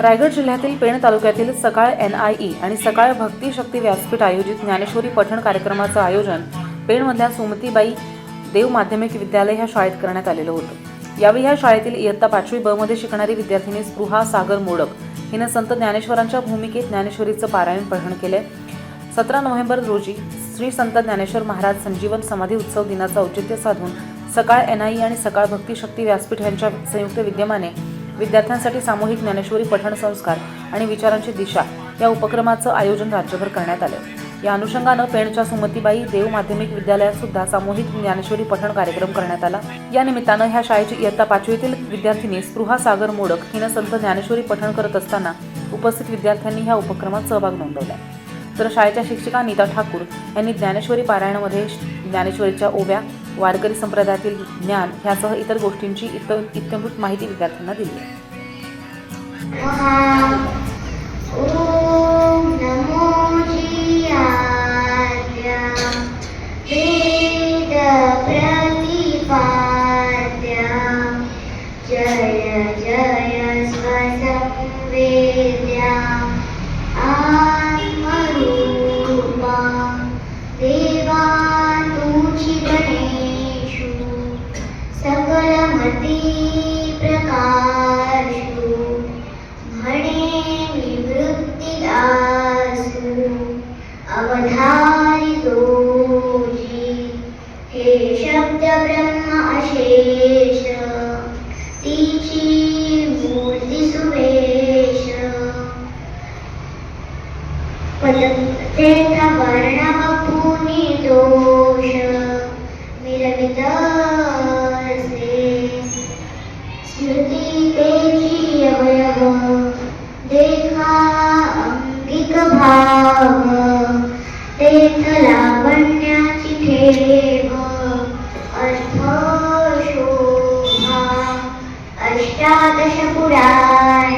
रायगड जिल्ह्यातील पेण तालुक्यातील सकाळ एन आय ई आणि सकाळ भक्ती शक्ती व्यासपीठ आयोजित ज्ञानेश्वरी पठण कार्यक्रमाचं आयोजन पेणमधल्या सुमतीबाई देव माध्यमिक विद्यालय ह्या शाळेत करण्यात आलेलं होतं. यावेळी ह्या शाळेतील इयत्ता पाचवी ब मध्ये शिकणारी विद्यार्थिनी स्पृहा सागर मोडक हिनं संत ज्ञानेश्वरांच्या भूमिकेत ज्ञानेश्वरीचं पारायण पठण केलंय. सतरा नोव्हेंबर रोजी श्री संत ज्ञानेश्वर महाराज संजीवन समाधी उत्सव दिनाचं औचित्य साधून सकाळ एनआई आणि सकाळ भक्ती शक्ती व्यासपीठ यांच्या संयुक्त विद्यमाने विद्यार्थ्यांसाठी सामूहिक ज्ञानेश्वरी पठण संस्कार आणि विचारांची दिशा या उपक्रमाचं आयोजन राज्यभर करण्यात आलं. या अनुषंगानं पेणच्या सुमतीबाई देव माध्यमिक विद्यालयात सुद्धा सामूहिक ज्ञानेश्वरी पठण कार्यक्रम करण्यात आला. या निमित्तानं ह्या शाळेची इयत्ता पाचवीतील विद्यार्थिनी स्पृहा सागर मोडक हिनं संत ज्ञानेश्वरी पठण करत असताना उपस्थित विद्यार्थ्यांनी ह्या उपक्रमात सहभाग नोंदवला. तर शाळेच्या शिक्षिका नीता ठाकूर यांनी ज्ञानेश्वरी पारायणामध्ये ज्ञानेश्वरीच्या ओव्या वारकरी संप्रदायातील ज्ञान ह्यासह इतर गोष्टींची इत इत्यंभूत माहिती विद्यार्थ्यांना दिली. देवा नमो अवधारितोजी हे शब्द ब्रह्म अशेष। तिची मूर्ती सुवेश पदतेचा वर्णव पुनी दोष मिरवितसे स्मृती तेची अवयव देखा अंगिक भाव अष्टादशपुराणे